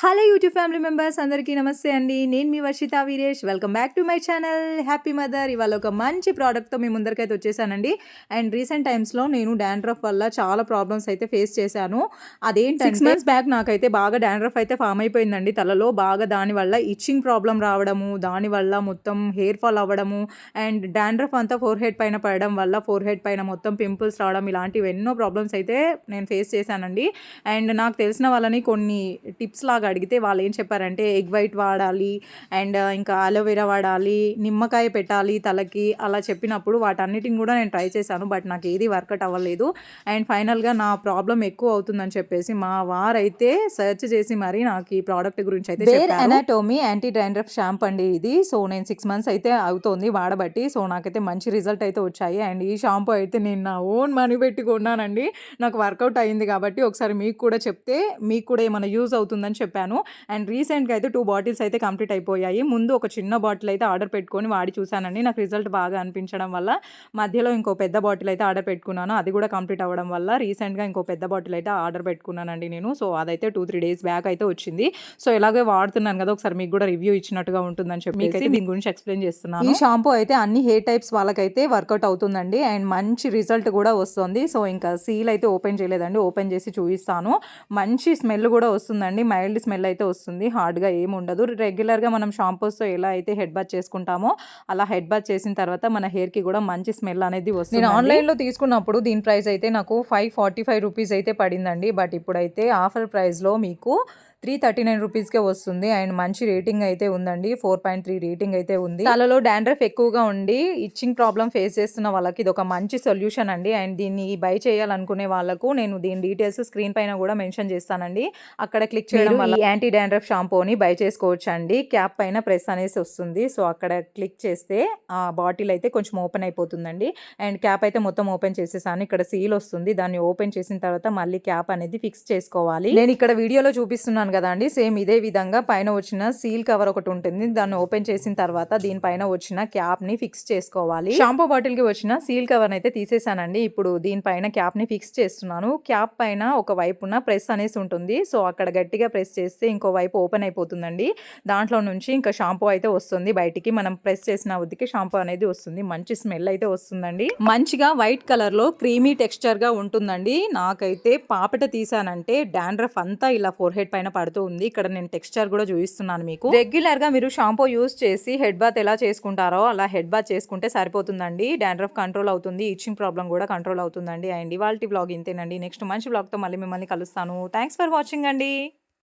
Hello YouTube family members అందరికీ నమస్తే అండి. నేను మీ Varshitha Veeresh. Welcome back to my channel. Happy mother. ఇవాళ ఒక మంచి ప్రోడక్ట్తో మీ ముందరికైతే వచ్చేసానండి. అండ్ రీసెంట్ టైమ్స్లో నేను డాండ్రఫ్ వల్ల చాలా ప్రాబ్లమ్స్ అయితే ఫేస్ చేశాను. అదేంటి సిక్స్ మంత్స్ బ్యాక్ నాకైతే బాగా డాండ్రఫ్ అయితే ఫామ్ అయిపోయిందండి. తలలో బాగా దానివల్ల ఇచ్చింగ్ ప్రాబ్లం రావడము దానివల్ల మొత్తం హెయిర్ ఫాల్ అవ్వడము అండ్ డాండ్రఫ్ అంతా ఫోర్ హెడ్ పైన పడడం వల్ల ఫోర్ హెడ్ పైన మొత్తం పింపుల్స్ రావడం ఇలాంటివి ఎన్నో ప్రాబ్లమ్స్ అయితే నేను ఫేస్ చేశానండి. అండ్ నాకు తెలిసిన వాళ్ళని కొన్ని టిప్స్ లాగా అడిగితే వాళ్ళు ఏం చెప్పారంటే ఎగ్ వైట్ వాడాలి అండ్ ఇంకా అలోవెరా వాడాలి నిమ్మకాయ పెట్టాలి తలకి అలా చెప్పినప్పుడు వాటన్నిటిని కూడా నేను ట్రై చేశాను బట్ నాకు ఏది వర్కౌట్ అవ్వలేదు. అండ్ ఫైనల్గా నా ప్రాబ్లం ఎక్కువ అవుతుందని చెప్పేసి మా వారైతే సెర్చ్ చేసి మరి నాకు ఈ ప్రోడక్ట్ గురించి అయితే Bare Anatomy anti dandruff shampoo అండి ఇది. సో నేను సిక్స్ మంత్స్ అయితే అవుతోంది వాడబట్టి. సో నాకైతే మంచి రిజల్ట్ అయితే వచ్చాయి. అండ్ ఈ షాంపూ అయితే నేను నా ఓన్ మనీ పెట్టి కొన్నానండి. నాకు వర్కౌట్ అయింది కాబట్టి ఒకసారి మీకు కూడా చెప్తే మీకు కూడా ఏమైనా యూజ్ అవుతుందని చెప్పాను అండ్ రీసెంట్గా అయితే టూ బాటిల్స్ అయితే కంప్లీట్ అయిపోయాయి. ముందు ఒక చిన్న బాటిల్ అయితే ఆర్డర్ పెట్టుకొని వాడి చూశానండి. నాకు రిజల్ట్ బాగా అనిపించడం వల్ల మధ్యలో ఇంకో పెద్ద బాటిల్ అయితే ఆర్డర్ పెట్టుకున్నాను. అది కూడా కంప్లీట్ అవ్వడం వల్ల రీసెంట్గా ఇంకో పెద్ద బాటిల్ అయితే ఆర్డర్ పెట్టుకున్నానండి నేను. సో అదైతే టూ త్రీ డేస్ బ్యాక్ అయితే వచ్చింది. సో ఇలాగే వాడుతున్నాను కదా ఒకసారి మీకు కూడా రివ్యూ ఇచ్చినట్టుగా ఉంటుందని చెప్పి మీకైతే దీని గురించి ఎక్స్ప్లెయిన్ చేస్తున్నాను. ఈ షాంపూ అయితే అన్ని హెయిర్ టైప్స్ వాళ్ళకైతే వర్కౌట్ అవుతుందండి. అండ్ మంచి రిజల్ట్ కూడా వస్తుంది. సో ఇంకా సీల్ అయితే ఓపెన్ చేయలేదండి. ఓపెన్ చేసి చూపిస్తాను. మంచి స్మెల్ కూడా వస్తుందండి. మైల్డ్ స్మెల్ అయితే వస్తుంది. హార్డ్గా ఏమి ఉండదు. రెగ్యులర్గా మనం షాంపూస్తో ఎలా అయితే హెడ్ బాత్ చేసుకుంటామో అలా హెడ్ బాత్ చేసిన తర్వాత మన హెయిర్కి కూడా మంచి స్మెల్ అనేది వస్తుంది నేను ఆన్లైన్లో తీసుకున్నప్పుడు దీని ప్రైస్ అయితే నాకు ఫైవ్ ఫార్టీ ఫైవ్ రూపీస్ అయితే పడిందండి. బట్ ఇప్పుడైతే ఆఫర్ ప్రైస్లో మీకు త్రీ థర్టీ నైన్ రూపీస్కే వస్తుంది. అండ్ మంచి రేటింగ్ అయితే ఉందండి. ఫోర్ పాయింట్ త్రీ రేటింగ్ అయితే ఉంది. తలలో డాండ్రఫ్ ఎక్కువగా ఉండి ఇచ్చింగ్ ప్రాబ్లం ఫేస్ చేస్తున్న వాళ్ళకి ఇది ఒక మంచి సొల్యూషన్ అండి. అండ్ దీన్ని బై చేయాలనుకునే వాళ్ళకు నేను దీని డీటెయిల్స్ స్క్రీన్ పైన కూడా మెన్షన్ చేస్తానండి. అక్కడ క్లిక్ చేయడం వల్ల యాంటీ డాండ్రఫ్ షాంపూని బై చేసుకోవచ్చు అండి క్యాప్ పైన ప్రెస్ అనేసి వస్తుంది. సో అక్కడ క్లిక్ చేస్తే ఆ బాటిల్ అయితే కొంచెం ఓపెన్ అయిపోతుందండి. అండ్ క్యాప్ అయితే మొత్తం ఓపెన్ చేసేసాను. ఇక్కడ సీల్ వస్తుంది. దాన్ని ఓపెన్ చేసిన తర్వాత మళ్ళీ క్యాప్ అనేది ఫిక్స్ చేసుకోవాలి. నేను ఇక్కడ వీడియోలో చూపిస్తున్నాను చూపిస్తున్నాను కదా అండి. సేమ్ ఇదే విధంగా పైన వచ్చిన సీల్ కవర్ ఒకటి ఉంటుంది. దాన్ని ఓపెన్ చేసిన తర్వాత దీనిపైన వచ్చిన క్యాప్ని ఫిక్స్ చేసుకోవాలి. షాంపూ బాటిల్కి వచ్చిన సీల్ కవర్ అయితే తీసేసానండి. ఇప్పుడు దీనిపైన క్యాప్ని ఫిక్స్ చేస్తున్నాను. క్యాప్ పైన ఒక వైపున ప్రెస్ అనేసి ఉంటుంది. సో అక్కడ గట్టిగా ప్రెస్ చేస్తే ఇంకో వైపు ఓపెన్ అయిపోతుందండి. దాంట్లో నుంచి ఇంకా షాంపూ అయితే వస్తుంది. బయటికి మనం ప్రెస్ చేసిన ఉద్దికి షాంపూ అనేది వస్తుంది. మంచి స్మెల్ అయితే వస్తుందండి. మంచిగా వైట్ కలర్లో క్రీమీ టెక్స్చర్గా ఉంటుందండి. నాకైతే పాపట తీసానంటే డాండ్రఫ్ అంతా ఇలా ఫోర్ హెడ్ పైన పడుతూ ఉంది. ఇక్కడ నేను టెక్స్చర్ కూడా చూపిస్తున్నాను మీకు. రెగ్యులర్గా మీరు షాంపూ యూస్ చేసి హెడ్ బాత్ ఎలా చేసుకుంటారో అలా హెడ్ బాత్ చేసుకుంటే సరిపోతుందండి. డాండ్రఫ్ కంట్రోల్ అవుతుంది. ఇచ్చింగ్ ప్రాబ్లం కూడా కంట్రోల్ అవుతుందండి. అండ్ ఇవాళ బ్లాగ్ ఇంతేనండి. నెక్స్ట్ మంచి బ్లాగ్తో మళ్ళీ మిమ్మల్ని కలుస్తాను. థ్యాంక్స్ ఫర్ వాచింగ్ అండి.